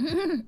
Ahem.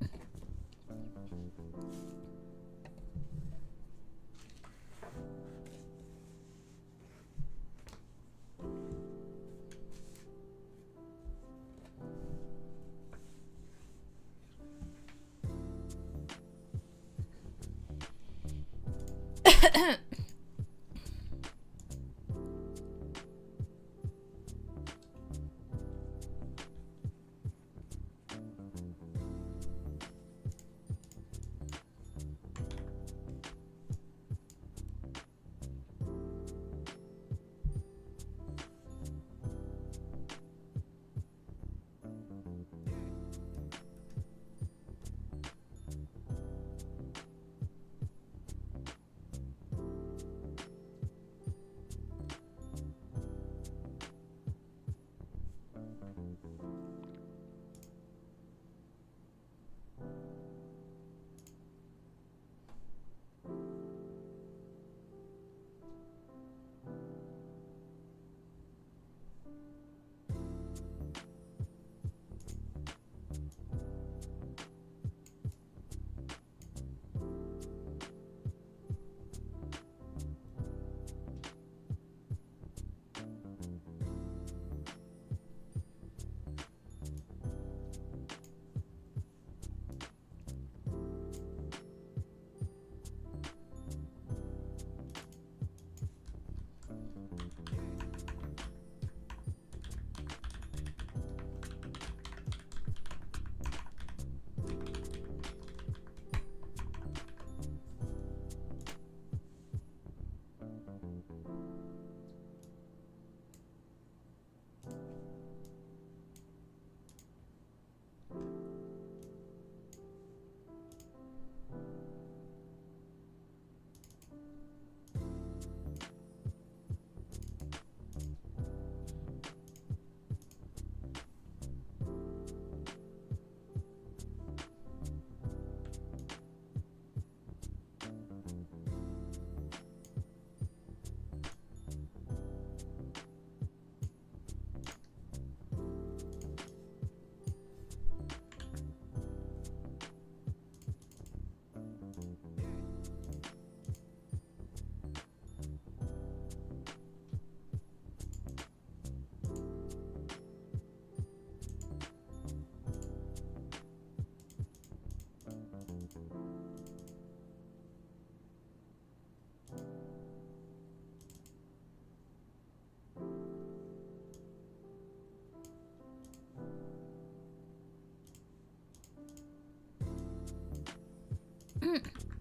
嗯。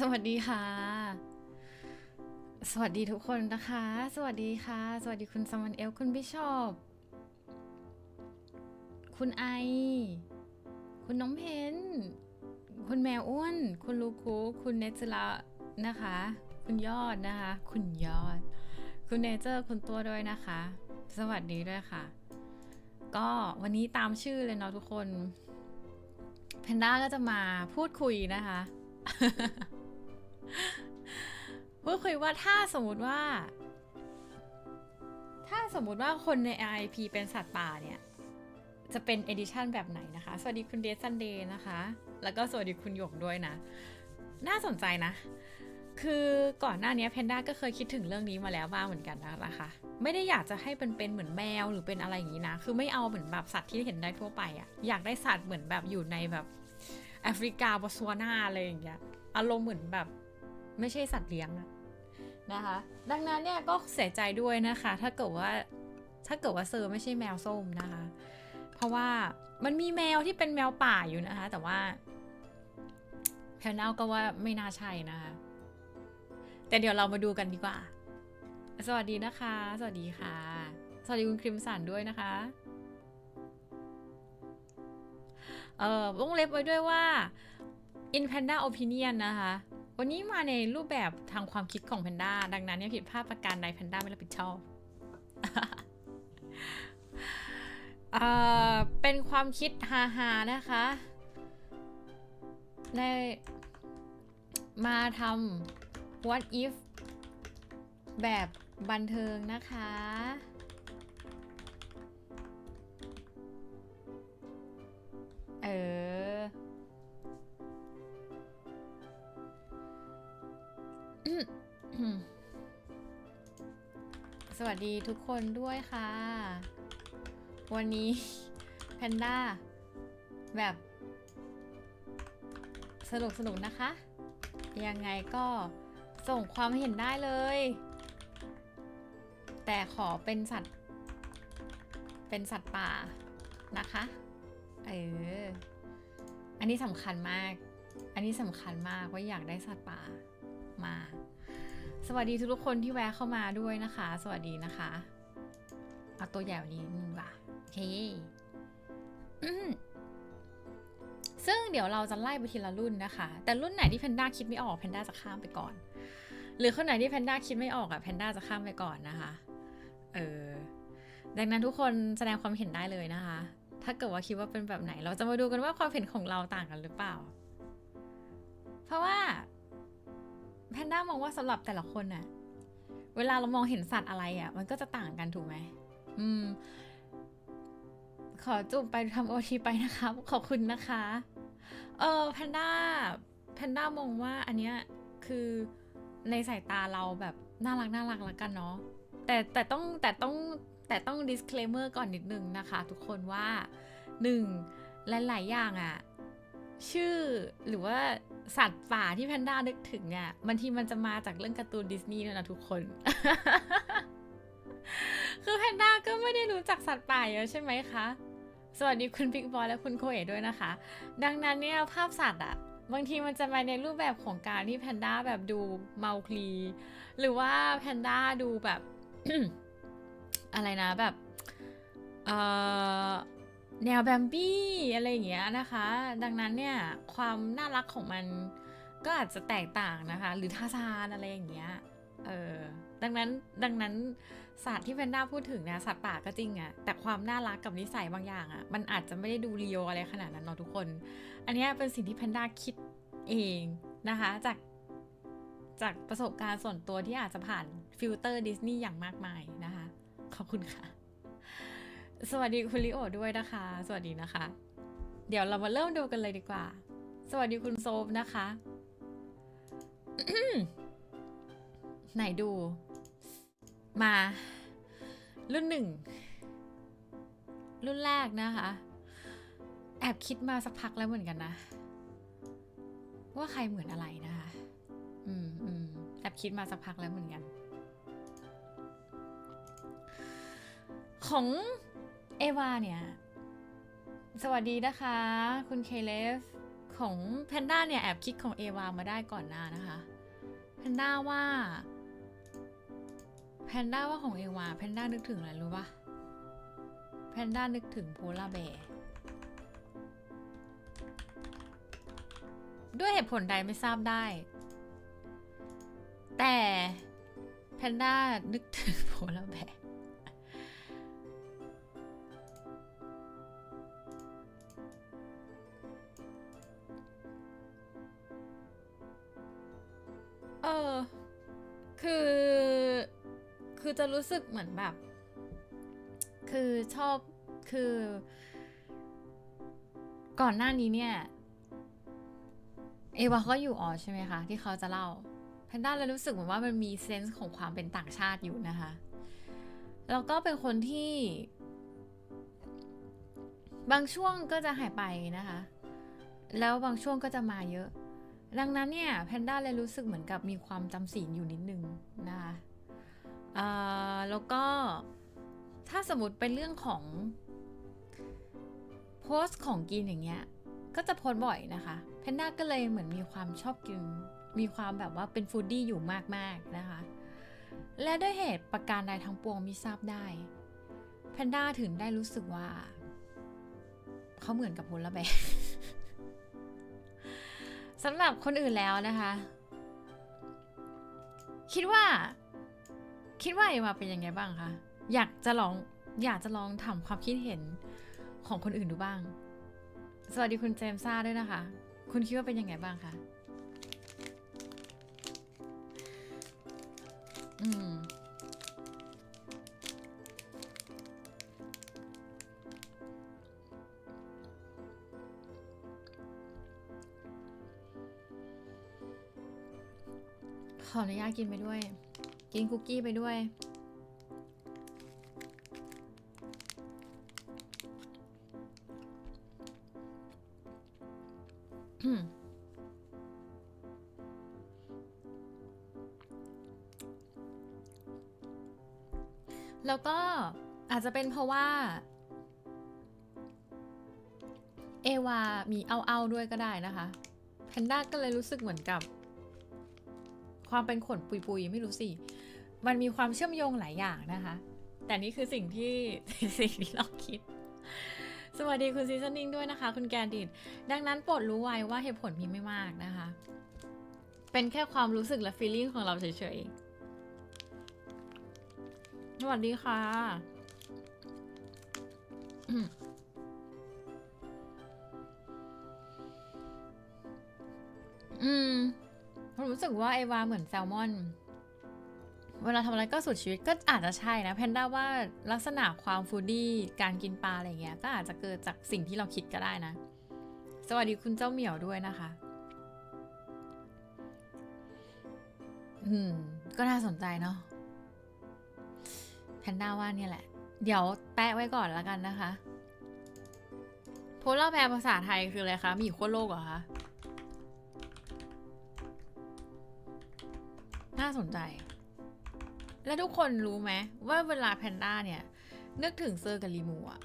สวัสดีค่ะ สวัสดีทุกคนนะคะ สวัสดีค่ะ สวัสดีคุณสมันเอล คุณบิชอปคุณไอ คุณน้องเพนคุณแมวอ้วน คุณลูคูคุณเนจระนะคะ คุณยอดนะคะ คุณยอด คุณเนเจอร์คุณตัวด้วยนะคะ สวัสดีด้วยค่ะ ก็วันนี้ตามชื่อเลยเนาะทุกคน แพนด้าก็จะมาพูดคุยนะคะ พูดคุยว่าถ้าสมมติว่า ถ้าสมมุติว่าคนใน RIP เป็นสัตว์ป่าเนี่ย จะเป็น edition แบบไหนนะคะ สวัสดีคุณเดซันเดย์นะคะ แล้วก็สวัสดีคุณหยกด้วยนะ น่าสนใจนะ คือก่อนหน้านี้แพนด้าก็เคยคิดถึงเรื่องนี้มาแล้วบ้างเหมือนกันนะคะ ไม่ได้อยากจะให้เป็นเป็นเหมือนแมวหรือเป็นอะไรอย่างนี้นะ คือไม่เอาเหมือนแบบสัตว์ที่เห็นได้ทั่วไปอะอยากได้สัตว์เหมือนแบบอยู่ในแบบแอฟริกาบอสวานาอะไรอย่างเงี้ย อารมณ์เหมือนแบบ ไม่ใช่สัตว์เลี้ยงนะคะ ดังนั้นเนี่ยก็เสียใจด้วยนะคะ ถ้าเกิดว่าถ้าเกิดว่าเซอร์ไม่ใช่แมวส้มนะคะ เพราะว่ามันมีแมวที่เป็นแมวป่าอยู่นะคะ แต่ว่าแพนเอาก็ว่าไม่น่าใช่นะคะ แต่เดี๋ยวเรามาดูกันดีกว่า สวัสดีนะคะ สวัสดีค่ะ สวัสดีคุณคริมสันด้วยนะคะ เออวงเล็บไว้ด้วยว่า in panda opinion นะคะ วันนี้มาในรูปแบบทางความคิดของแพนด้าดังนั้นเนี่ยผิดพลาดประการใดแพนด้าไม่รับผิดชอบเอ่อเป็นความคิดฮาๆนะคะในมาทำ what if แบบบันเทิงนะคะ สวัสดีทุกคนด้วยค่ะ วันนี้แพนด้าแบบ สนุกสนุกนะคะ ยังไงก็ส่งความเห็นได้เลย แต่ขอเป็นสัตว์ เป็นสัตว์ป่านะคะ เออ อันนี้สำคัญมาก อันนี้สำคัญมากว่าอยากได้สัตว์ป่า มา สวัสดีทุกคนที่แวะเข้ามาด้วยนะคะ สวัสดีนะคะเอาตัวใหญ่นี้นึงว่ะโอเคซึ่งเดี๋ยวเราจะไล่ไปทีละรุ่นนะคะ แต่รุ่นไหนที่แพนด้าคิดไม่ออกแพนด้าจะข้ามไปก่อน หรือคนไหนที่แพนด้าคิดไม่ออกอะแพนด้าจะข้ามไปก่อนนะคะ เออ ดังนั้นทุกคนแสดงความเห็นได้เลยนะคะ ถ้าเกิดว่าคิดว่าเป็นแบบไหน เราจะมาดูกันว่าความเห็นของเราต่างกันหรือเปล่า ด้ามองว่าสำหรับแต่ละคนน่ะ เวลาเรามองเห็นสัตว์อะไรอะ มันก็จะต่างกันถูกไหมอืม ขอจุ่มไปทำโอทีไปนะคะขอบคุณนะคะ เออแพนด้าแพนด้ามองว่าอันเนี้ยคือในสายตาเราแบบน่ารักน่ารักและกันเนาะแต่แต่ต้องแต่ต้องแต่ต้อง disclaimer ก่อนนิดนึงนะคะ ทุกคนว่าหนึ่งหลายๆอย่างอะชื่อหรือว่า สัตว์ป่าที่แพนด้านึกถึงอะบางทีมันจะมาจากเรื่องการ์ตูนดิสนีย์ด้วยนะทุกคน คือแพนด้าก็ไม่ได้รู้จักสัตว์ป่าเยอะใช่ไหมคะ สวัสดีคุณบิ๊กบอยและคุณโคเอด้วยนะคะ ดังนั้นเนี่ยภาพสัตว์อะบางทีมันจะมาในรูปแบบของการที่แพนด้าแบบดูเมาคลี หรือว่าแพนด้าดูแบบ อะไรนะแบบ เอ่อ แนวแบมบี้อะไรอย่างเงี้ยนะคะ ดังนั้นเนี่ยความน่ารักของมันก็อาจจะแตกต่างนะคะ หรือทาซานอะไรอย่างเงี้ยเออดังนั้นดังนั้นสัตว์ที่แพนด้าพูดถึงเนี่ยสัตว์ป่าก็จริงอะแต่ความน่ารักกับนิสัยบางอย่างอะมันอาจจะไม่ได้ดูเรียวอะไรขนาดนั้นเนาะทุกคน อันนี้เป็นสิ่งที่แพนด้าคิดเองนะคะ จากจากประสบการณ์ส่วนตัวที่อาจจะผ่านฟิลเตอร์ดิสนีย์อย่างมากมายนะคะ ขอบคุณค่ะ สวัสดีคุณลิโอด้วยนะคะ สวัสดีนะคะ เดี๋ยวเรามาเริ่มดูกันเลยดีกว่า สวัสดีคุณโซฟนะคะ ไหนดู มา รุ่นหนึ่ง รุ่นแรกนะคะ แอบคิดมาสักพักแล้วเหมือนกันนะ ว่าใครเหมือนอะไรนะคะ อืมอืมแอบคิดมาสักพักแล้วเหมือนกัน ของ เอวาเนี่ย สวัสดีนะคะ คุณเคเลฟของแพนด้าเนี่ยแอบคิดของเอวามาได้ก่อนหน้านะคะแพนด้าว่าแพนด้าว่าของเอวาแพนด้านึกถึงอะไรรู้ปะแพนด้านึกถึงโพลาแบร์ด้วยเหตุผลใดไม่ทราบได้ แต่แพนด้านึกถึงโพลาแบร์ จะรู้สึกเหมือนแบบ คือชอบคือ ก่อนหน้านี้เนี่ย เอวาเขาอยู่ออใช่ไหมคะ ที่เขาจะเล่าแพนด้าเลยรู้สึกเหมือนว่ามันมีเซนส์ของความเป็นต่างชาติอยู่นะคะแล้วก็เป็นคนที่ บางช่วงก็จะหายไปนะคะ แล้วบางช่วงก็จะมาเยอะ ดังนั้นเนี่ยแพนด้าเลยรู้สึกเหมือนกับมีความจำศีลอยู่นิดนึงนะคะ แล้วก็ถ้าสมมติเป็นเรื่องของโพสต์ของกินอย่างเงี้ย ก็จะโพสบ่อยนะคะแพนด้าก็เลยเหมือนมีความชอบกิน มีความแบบว่าเป็นฟูดดี้อยู่มากๆนะคะ และด้วยเหตุประการใดทั้งปวงมิทราบได้แพนด้าถึงได้รู้สึกว่า เขาเหมือนกับโพลาร์แบร์สำหรับคนอื่นแล้วนะคะ คิดว่า คิดว่าเอวาเป็นยังไงบ้างคะ อยากจะลองอยากจะลองถามความคิดเห็นของคนอื่นดูบ้าง สวัสดีคุณเจมซ่าด้วยนะคะ คุณคิดว่าเป็นยังไงบ้างคะอืมขออนุญาตกินไปด้วย กินคุกกี้ไปด้วย แล้วก็อาจจะเป็นเพราะว่า เอวามีเอาเอาด้วยก็ได้นะคะ แพนด้าก็เลยรู้สึกเหมือนกับ ความเป็นขนปุยๆ ไม่รู้สิ มันมีความเชื่อมโยงหลายอย่างนะคะ แต่นี่คือสิ่งที่สิ่งที่เราคิด สวัสดีคุณซีซันนิ่งด้วยนะคะ คุณแกนดิดดังนั้นโปรดรู้ไว้ว่าเหตุผลมีไม่มากนะคะ เป็นแค่ความรู้สึกและฟีลลิ่งของเราเฉยๆ สวัสดีค่ะอืมอืม ผมรู้สึกว่าเอวาเหมือนแซลมอน เวลาทำอะไรก็สุดชีวิตก็อาจจะใช่นะแพนด้าว่าลักษณะความฟูดี้การกินปลาอะไรเงี้ยก็อาจจะเกิดจากสิ่งที่เราคิดก็ได้นะ สวัสดีคุณเจ้าเหมียวด้วยนะคะ อืม ก็น่าสนใจเนาะแพนด้าว่าเนี่ยแหละ เดี๋ยวแปะไว้ก่อนแล้วกันนะคะโพล่าแปลภาษาไทยคืออะไรคะ มีขั้วโลกเหรอคะ น่าสนใจ และทุกคนรู้ไหมว่าเวลาแพนด้าเนี่ย นึกถึงเซอร์กับรีมูอะ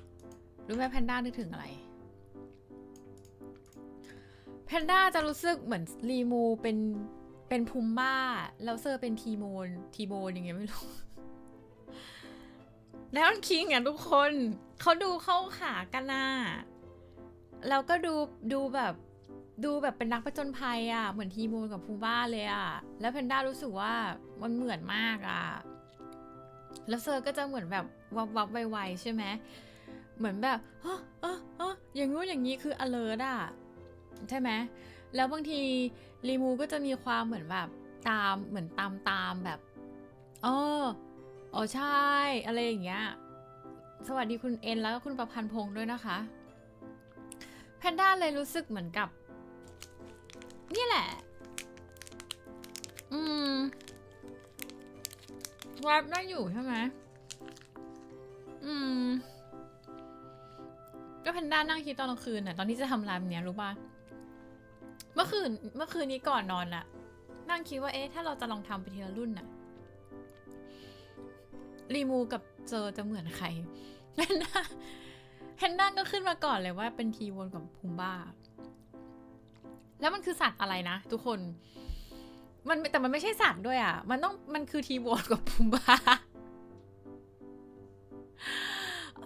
รู้ไหมแพนด้านึกถึงอะไรแพนด้าจะรู้สึกเหมือนรีมูเป็นเป็นพุมบ้าแล้วเซอร์เป็นทีโมนทีโมนยังไงไม่รู้ แล้วมันคิงอะทุกคนเขาดูเข้าขากันน่ะแล้วก็ดูดูแบบ ดูแบบเป็นนักผจญภัยอะ เหมือนทีโมนกับพูบ้าเลยอะ แล้วแพนด้ารู้สึกว่ามันเหมือนมากอะ แล้วเซอร์ก็จะเหมือนแบบวับวับไวๆใช่ไหม เหมือนแบบฮะเออเอออย่างงู้นอย่างนี้คือ alert อะ ใช่ไหม แล้วบางทีรีมูก็จะมีความเหมือนแบบตามเหมือนตามตามแบบเอออ๋อใช่ อะไรอย่างเงี้ย สวัสดีคุณเอ็นแล้วก็คุณประพันธ์พงษ์ด้วยนะคะแพนด้าเลยรู้สึกเหมือนกับ นี่แหละ อืมวาร์ปได้อยู่ใช่ไหมอืม ก็แพนด้านั่งคิดตอนกลางคืนน่ะ ตอนที่จะทำไลฟ์เนี้ยรู้ป่ะ เมื่อคืน เมื่อคืนนี้ก่อนนอนน่ะ นั่งคิดว่าเอ๊ะ ถ้าเราจะลองทำไปทีละรุ่นน่ะ รีมูกับเจอจะเหมือนใครแพนด้าแพนด้าก็ขึ้นมาก่อนเลยว่าเป็นทีวนกับพุมบ้า แล้วมันคือสัตว์อะไรนะ ทุกคน มันแต่มันไม่ใช่สัตว์ด้วยอะ มันต้องมันคือทีโบนกับพุมบ้า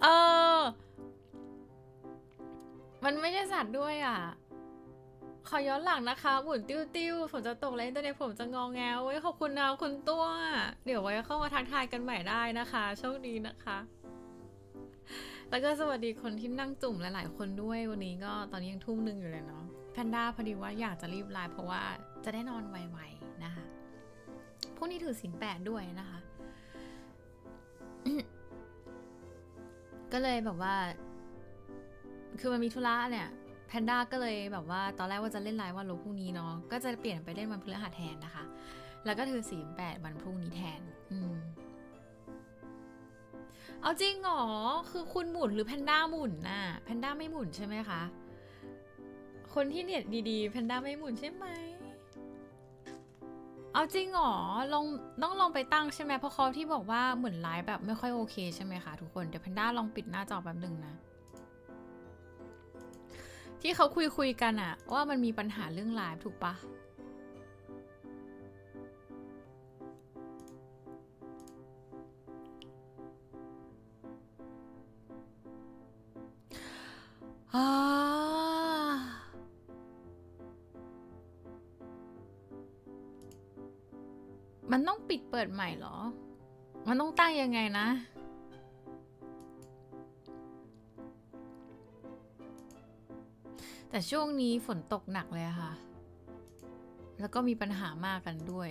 เออ มันไม่ใช่สัตว์ด้วยอะ ขอย้อนหลังนะคะหมุนติ้วติ้วฝนจะตกแล้วอินน็ตผมจะงองแงไว้ขอบคุณนะคุณตัว เดี๋ยวไว้เข้ามาทักทายกันใหม่ได้นะคะ โชคดีนะคะแล้วก็สวัสดีคนที่นั่งจุ่มหลาย ๆ คนด้วยวันนี้ก็ตอนนี้ยังทุ่มหนึ่งอยู่เลยเนาะ แพนด้าพอดีว่าอยากจะรีบไลน์เพราะว่าจะได้นอนไวๆนะคะ พวกนี้ถือศีลแปดด้วยนะคะ ก็เลยแบบว่า คือมันมีธุระเนี่ยแพนด้าก็เลยแบบว่าตอนแรกว่าจะเล่นไลน์วันลบพรุ่งนี้เนาะก็จะเปลี่ยนไปเล่นวันพฤหัสแทนนะคะ แล้วก็ถือศีลแปดวันพรุ่งนี้แทน อืม เอาจริงเหรอ คือคุณหมุนหรือแพนด้าหมุนน่ะ แพนด้าไม่หมุนใช่ไหมคะ คนที่เน็ตดีๆแพนด้าไม่หมุนใช่ไหม เอาจริงเหรอลองต้องลองไปตั้งใช่ไหมเพราะเขาที่บอกว่าเหมือนไลฟ์แบบไม่ค่อยโอเคใช่ไหมคะทุกคน เดี๋ยวแพนด้าลองปิดหน้าจอแป๊บหนึ่งนะ ที่เขาคุยคุยกันอะว่ามันมีปัญหาเรื่องไลฟ์ถูกปะอ่า มันต้องปิดเปิดใหม่เหรอ มันต้องตั้งยังไงนะ แต่ช่วงนี้ฝนตกหนักเลยค่ะ แล้วก็มีปัญหามากกันด้วย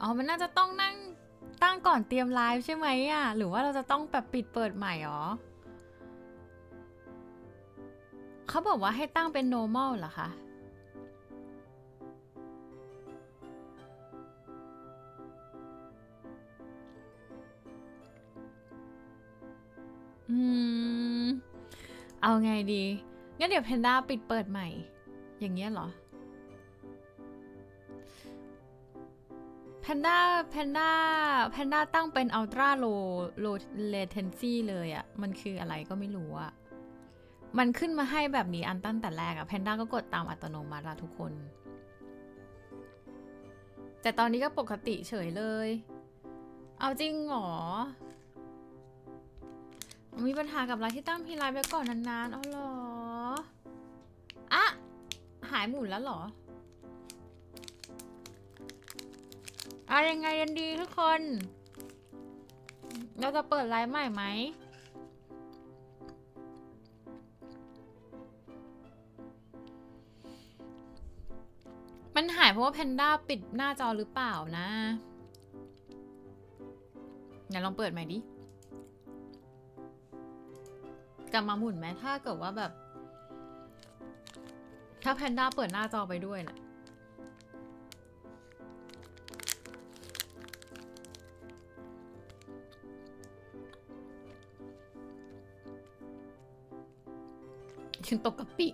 อ๋อ มันน่าจะต้องนั่งตั้งก่อนเตรียมไลฟ์ใช่ไหมอะ หรือว่าเราจะต้องแบบปิดเปิดใหม่หรอ เขาบอกว่าให้ตั้งเป็น normal เหรอคะ อืม เอาไงดี งั้นเดี๋ยวแพนด้าปิดเปิดใหม่ อย่างเงี้ยเหรอแพนด้าแพนด้าแพนด้าตั้งเป็น ultra low low latency เลยอะมันคืออะไรก็ไม่รู้อะ มันขึ้นมาให้แบบนี้อันตั้งแต่แรกอะแพนด้าก็กดตามอัตโนมัติละทุกคน แต่ตอนนี้ก็ปกติเฉยเลย เอาจริงเหรอ มีปัญหากับไรที่ตั้งพีไลน์ไปก่อนนานๆเอาหรออะหายหมุนแล้วหรออายังไงกันดีทุกคน เราจะเปิดไลฟ์ใหม่ไหม มันหายเพราะว่าแพนด้าปิดหน้าจอหรือเปล่านะเดี๋ยวลองเปิดใหม่ดิกลับมาหมุนไหมถ้าเกิดว่าแบบ ถ้าแพนด้าเปิดหน้าจอไปด้วยนะถึงตกกะปิ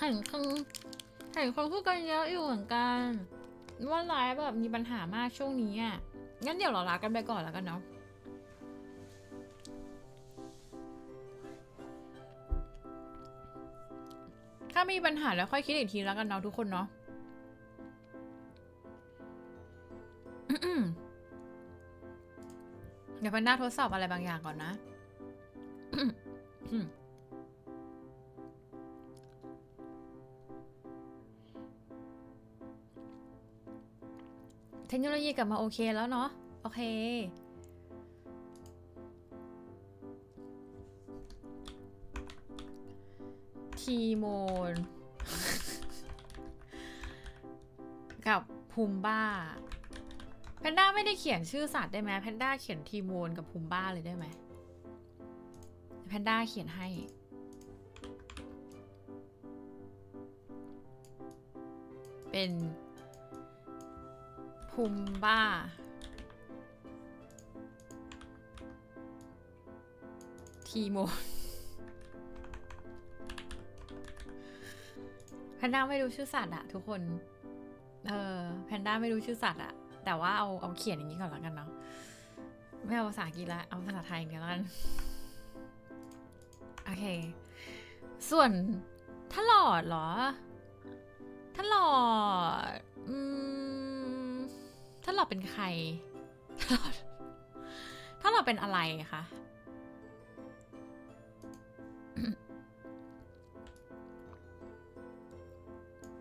เห็นคนเห็นคนพูดกันเยอะอยู่เหมือนกันว่าไลฟ์แบบมีปัญหามากช่วงนี้อะงั้นเดี๋ยวเราลากันไปก่อนแล้วกันเนาะถ้ามีปัญหาแล้วค่อยคิดอีกทีแล้วกันเนาะทุกคนเนาะอืมเดี๋ยวพันด้าทดสอบอะไรบางอย่างก่อนนะ เทคโนโลยีกลับมาโอเคแล้วเนาะ โอเค ทีโมน กับพูมิบ้า แพนด้าไม่ได้เขียนชื่อสัตว์ได้ไหมแพนด้าเขียนทีโมนกับพูมิบ้าเลยได้ไหมแพนด้าเขียนให้เป็น พูมบ้า ทีโมแพนด้าไม่รู้ชื่อสัตว์อะทุกคน เออแพนด้าไม่รู้ชื่อสัตว์อะแต่ว่าเอาเอาเขียนอย่างนี้ก่อนแล้วกันเนาะไม่เอาภาษาอังกฤษละเอาภาษาไทยอย่างเดียวแล้วกันโอเค ส่วนถ้าหลอดเหรอถ้าหลอดอืม ถ้าหลอดเป็นใคร ถ้าหลอดถ้าเป็นอะไรคะ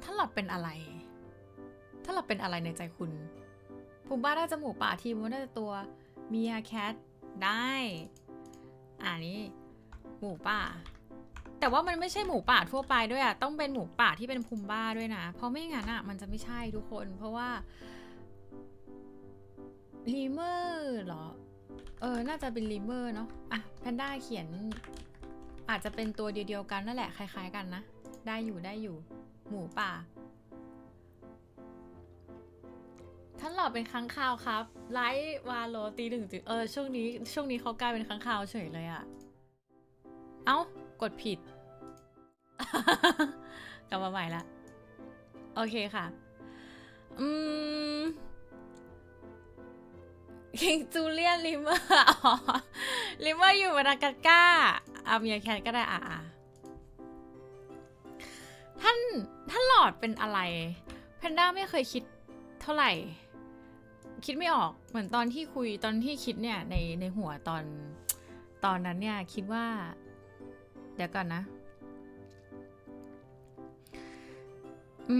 ถ้าหลอดเป็นอะไร ถ้าเราเป็นอะไรในใจคุณภูมิบ้าน่าจมูกป่าทีมว่าน่าจะตัวเมียแคทได้อ่านี่หมูป่า แต่ว่ามันไม่ใช่หมูป่าทั่วไปด้วยอะต้องเป็นหมูป่าที่เป็นภูมิบ้าด้วยนะ เพราะไม่งั้นอะมันจะไม่ใช่ทุกคน เพราะว่า ลีเมอร์เหรอ เออ น่าจะเป็นลีเมอร์เนาะ อะ แพนด้าเขียน อาจจะเป็นตัวเดียวกันนั่นแหละ คล้าย ๆ กันนะ ได้อยู่ได้อยู่ หมูป่าท่านหล่อเป็นค้างคาวครับ ไลท์วาโลตีหนึ่งจุดเออ ช่วงนี้ ช่วงนี้เขากลายเป็นค้างคาวเฉยเลยอะเอ้ากดผิด กลับมาใหม่ละ โอเคค่ะ อืม คิงจูเลียนลิเมอร์อ๋อลิเมอร์อยู่มาดากัสการ์อาเมียแคนก็ได้อะอะท่านท่านหลอดเป็นอะไรแพนด้าไม่เคยคิดเท่าไหร่ คิดไม่ออกเหมือนตอนที่คุยตอนที่คิดเนี่ยในในหัวตอนตอนนั้นเนี่ยคิดว่า เดี๋ยวก่อนนะ อื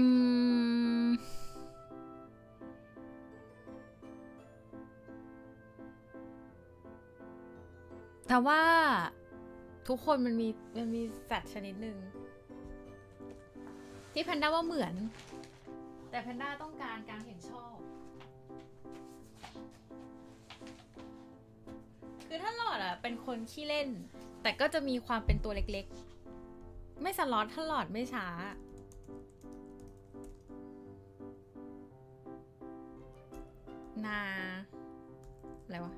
ม แต่ว่าทุกคนมันมีมันมีสัตว์ชนิดหนึ่งที่แพนด้าว่าเหมือน แต่แพนด้าต้องการการเห็นชอบ คือถ้าหลอดอะ เป็นคนขี้เล่น แต่ก็จะมีความเป็นตัวเล็กๆ ไม่สล็อตถ้าหลอดไม่ช้า นา อะไรวะ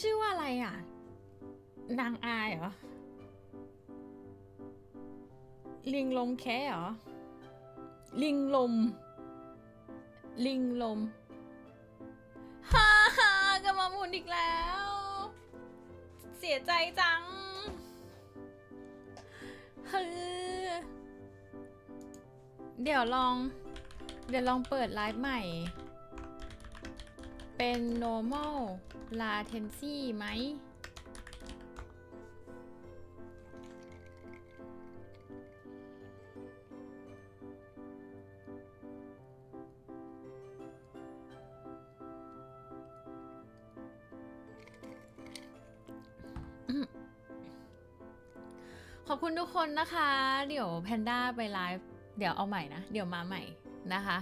ชื่อว่าอะไรอะ นางอายเหรอ ลิงลมแค่เหรอ ลิงลม ลิงลม ฮ่าฮ่ากลับมาหมุนอีกแล้ว เสียใจจังฮือเดี๋ยวลอง เดี๋ยวลองเปิดไลฟ์ใหม่ เป็น normal latency ไหม ขอบคุณทุกคนนะคะ เดี๋ยวแพนด้าไปไลฟ์ เดี๋ยวเอาใหม่นะ เดี๋ยวมาใหม่นะคะ